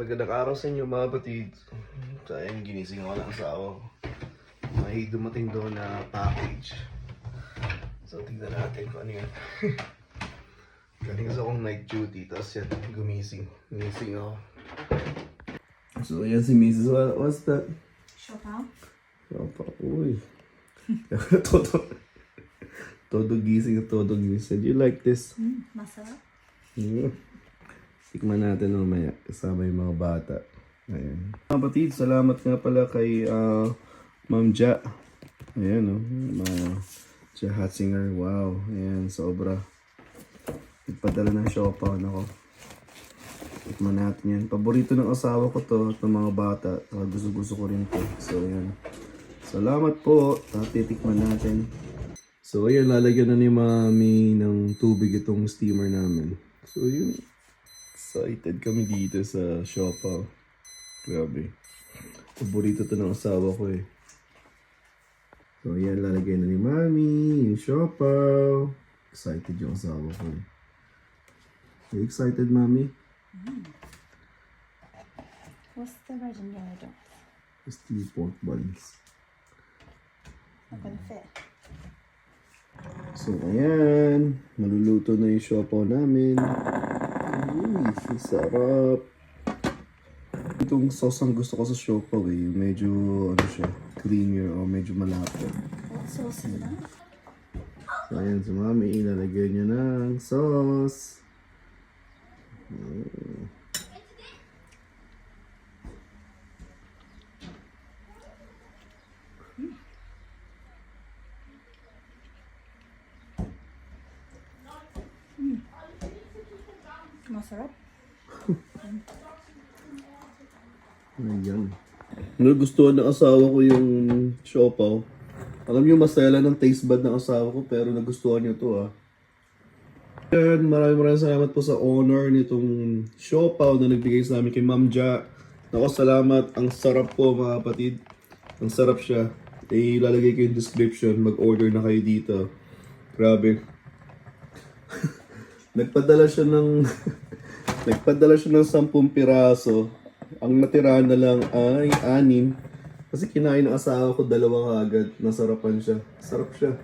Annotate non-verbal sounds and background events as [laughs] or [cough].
Magandang araw sa inyo mga batid. Sayang ginising ako ng asawa ko. May dumating doon na package. So tignan natin kung ano yun. [laughs] Galing kasi akong night duty, tapos yan, gumising. Gumising ako. So yan si Mrs. What, what's that? Chopin? Opa, uy. [laughs] todo, todo gising, todo gising. Do you like this? Mm, masarap. Mm. Tikman natin mamaya kasama yung mga bata. Ayan. Kapatid, salamat nga pala kay ah, Ma'am Ja. Ayan oh, mga Ja Hatzinger. Wow, ayan, sobra. Nagpadala ng siopaw ako. Tikman natin yan. Paborito ng asawa ko to at ng mga bata. Uh, gusto gusto ko rin to. So, ayan. Salamat po. Uh, titikman natin. So, ayan, lalagyan na ni Mami ng tubig itong steamer namin. So, yun. Excited kami dito sa Siopaw. Grabe. Paborito to ng asawa ko eh. So, ayan, lalagyan na ni Mami yung Siopaw. Excited yung asawa ko eh. You excited, Mami? What's the red and yellow dots? It's the pork buns. Not gonna fit. So, ayan. Maluluto na yung siopaw namin. Uy, sarap. Itong sauce ang gusto ko sa siopaw eh. Yung Medyo, ano siya, creamier o medyo malapot. What sauce that? So, ayan si mami. Ilalagay niya ng sauce. Mm. Masarap. Ayan. Nagustuhan ng asawa ko yung siopaw. Alam niyo, masaya ng taste bud ng asawa ko, pero nagustuhan niyo to ah. Ayan, maraming maraming salamat po sa honor nitong siopaw na nagbigay sa amin kay Ma'am Ja. Ako, salamat. Ang sarap po mga kapatid. Ang sarap siya. Ilalagay ko yung description. Mag-order na kayo dito. Grabe. [laughs] Nagpadala siya ng [laughs] Nagpadala siya ng 10 piraso. Ang natira na lang ay anim. Kasi kinain ng asawa ko dalawa agad. Nasarapan siya. Sarap siya.